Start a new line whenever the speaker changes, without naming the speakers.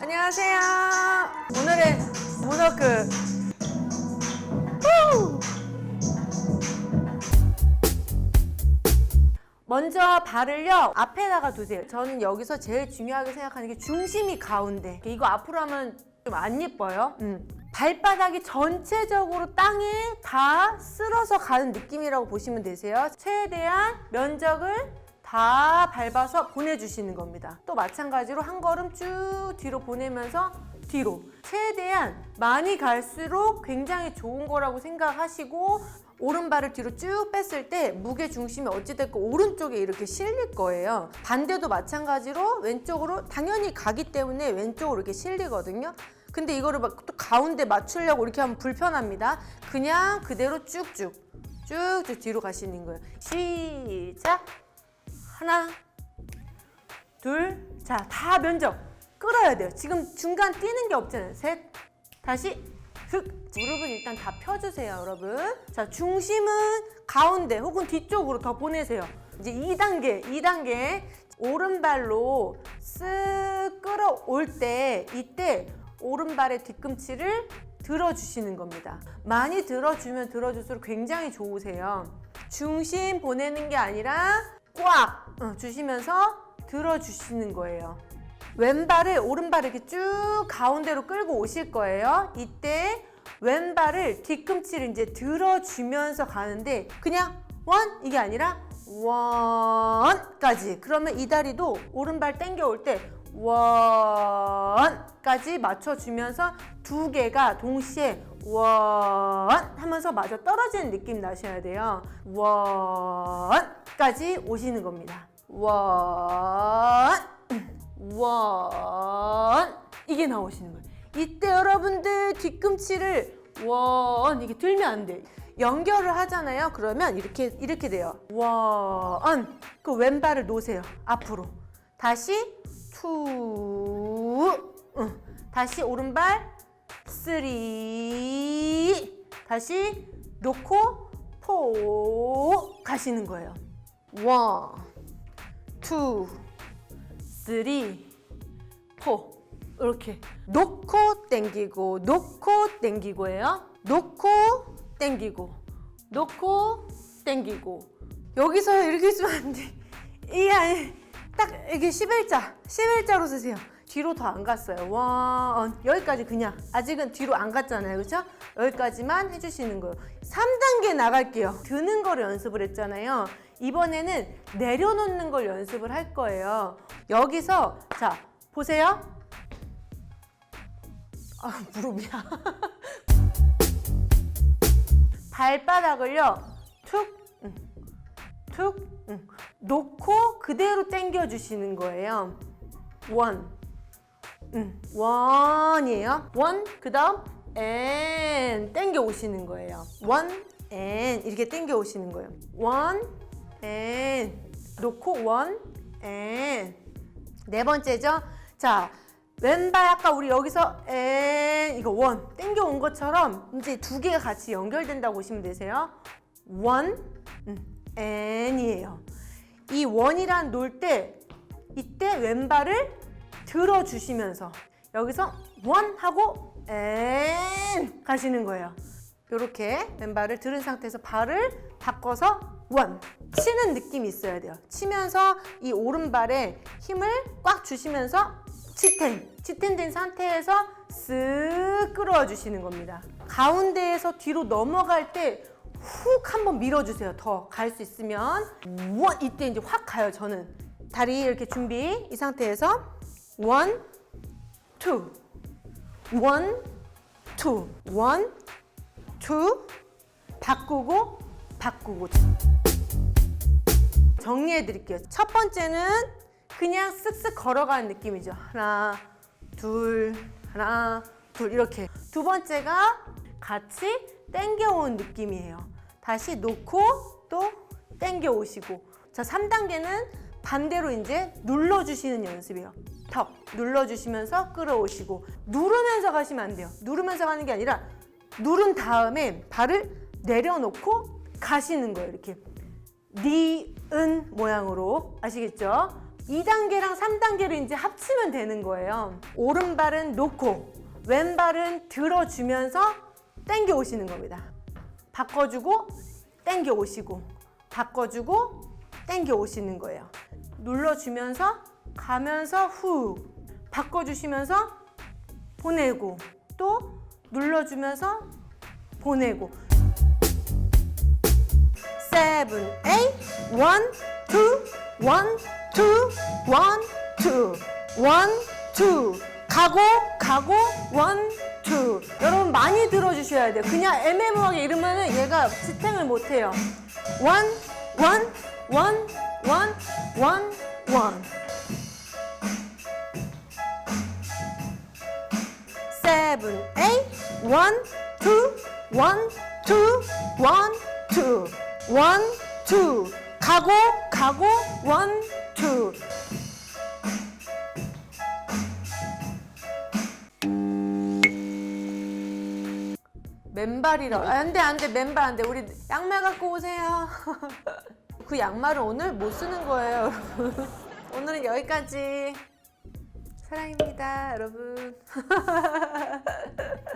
안녕하세요. 오늘의 문워크. 후! 먼저 발을요 앞에다가 두세요. 저는 여기서 제일 중요하게 생각하는 게 중심이 가운데. 이거 앞으로 하면 좀 안 예뻐요. 음. 발바닥이 전체적으로 땅에 다 쓸어서 가는 느낌이라고 보시면 되세요. 최대한 면적을 다 밟아서 보내주시는 겁니다. 또 마찬가지로 한 걸음 쭉 뒤로 보내면서 뒤로 최대한 많이 갈수록 굉장히 좋은 거라고 생각하시고 오른발을 뒤로 쭉 뺐을 때 무게 중심이 어찌됐건 오른쪽에 이렇게 실릴 거예요. 반대도 마찬가지로 왼쪽으로 당연히 가기 때문에 왼쪽으로 이렇게 실리거든요. 근데 이거를 막 또 가운데 맞추려고 이렇게 하면 불편합니다. 그냥 그대로 쭉쭉 쭉쭉 뒤로 가시는 거예요. 시작. 하나, 둘, 자, 다 면적 끌어야 돼요. 지금 중간 뛰는 게 없잖아요. 셋, 다시, 흑. 무릎은 일단 다 펴주세요, 여러분. 자, 중심은 가운데 혹은 뒤쪽으로 더 보내세요. 이제 2단계, 2단계. 오른발로 쓱 끌어올 때, 이때 오른발의 뒤꿈치를 들어주시는 겁니다. 많이 들어주면 들어줄수록 굉장히 좋으세요. 중심 보내는 게 아니라 꽉 어, 주시면서 들어주시는 거예요. 왼발을 오른발을 이렇게 쭉 가운데로 끌고 오실 거예요. 이때 왼발을 뒤꿈치를 이제 들어주면서 가는데 그냥 원 이게 아니라 원까지 그러면 이 다리도 오른발 당겨 올 때 원까지 맞춰주면서 두 개가 동시에 원 하면서 마저 떨어지는 느낌 나셔야 돼요. 원 까지 오시는 겁니다. 원, 원 이게 나오시는 거예요. 이때 여러분들 뒤꿈치를 원 이게 들면 안 돼. 연결을 하잖아요. 그러면 이렇게 이렇게 돼요. 원. 그 왼발을 놓으세요. 앞으로. 다시 투. 응. 다시 오른발 쓰리. 다시 놓고 포 가시는 거예요. 원, 투, 쓰리, 포. 이렇게 놓고 땡기고 놓고 땡기고예요. 놓고 땡기고 놓고 땡기고 여기서 이렇게 쓰면 안 돼. 이게 아니 딱 이게 11자 11자로 쓰세요. 뒤로 더 안 갔어요. 원 여기까지 그냥 아직은 뒤로 안 갔잖아요. 그렇죠? 여기까지만 해주시는 거예요. 3단계 나갈게요. 드는 거를 연습을 했잖아요. 이번에는 내려놓는 걸 연습을 할 거예요. 여기서 자 보세요. 아 무릎이야. 발바닥을요 툭, 응, 툭, 응. 놓고 그대로 당겨 주시는 거예요. 원, 응. 원이에요. 원, 그다음 앤 당겨 오시는 거예요. 원, 앤 이렇게 당겨 오시는 거예요. 원, 앤 놓고 원, 앤. 네 번째죠. 자, 왼발 아까 우리 여기서 앤 이거 원 땡겨 온 것처럼 이제 두 개가 같이 연결된다고 보시면 되세요. 원, 음, 앤이에요. 이 원이란 놀 때 이때 왼발을 들어주시면서 여기서 원 하고 앤 가시는 거예요. 이렇게 왼발을 들은 상태에서 발을 바꿔서 원 치는 느낌이 있어야 돼요. 치면서 이 오른발에 힘을 꽉 주시면서 치텐 치텐된 상태에서 쓱 끌어와 주시는 겁니다. 가운데에서 뒤로 넘어갈 때 훅 한번 밀어주세요. 더 갈 수 있으면 원 이때 이제 확 가요. 저는 다리 이렇게 준비 이 상태에서 원, 투, 원, 투, 원, 투, 바꾸고 바꾸고 정리해 드릴게요. 첫 번째는 그냥 쓱쓱 걸어가는 느낌이죠. 하나, 둘, 하나, 둘 이렇게. 두 번째가 같이 땡겨온 느낌이에요. 다시 놓고 또 땡겨 오시고. 자, 3단계는 반대로 이제 눌러주시는 연습이에요. 턱 눌러주시면서 끌어오시고 누르면서 가시면 안 돼요. 누르면서 가는 게 아니라 누른 다음에 발을 내려놓고 가시는 거예요. 이렇게 니은 모양으로 아시겠죠? 2단계랑 3단계를 이제 합치면 되는 거예요. 오른발은 놓고 왼발은 들어주면서 당겨 오시는 겁니다. 바꿔주고 당겨 오시고 바꿔주고 당겨 오시는 거예요. 눌러주면서 가면서 후 바꿔주시면서 보내고 또 눌러주면서 보내고. 세븐 에이 원투원투원투원투 가고 가고 원투 여러분 많이 들어주셔야 돼요. 그냥 애매모호하게 이러면 얘가 지탱을 못해요. 1, 1, 1, 원, 원, 원. 세븐, 에잇, 원, 투, 원, 투, 원, 투, 원, 투. 가고, 가고, 원, 투. 맨발이라. 아, 안 돼, 안 돼, 맨발 안 돼. 우리 양말 갖고 오세요. 그 양말은 오늘 못 쓰는 거예요 여러분. 오늘은 여기까지. 사랑입니다 여러분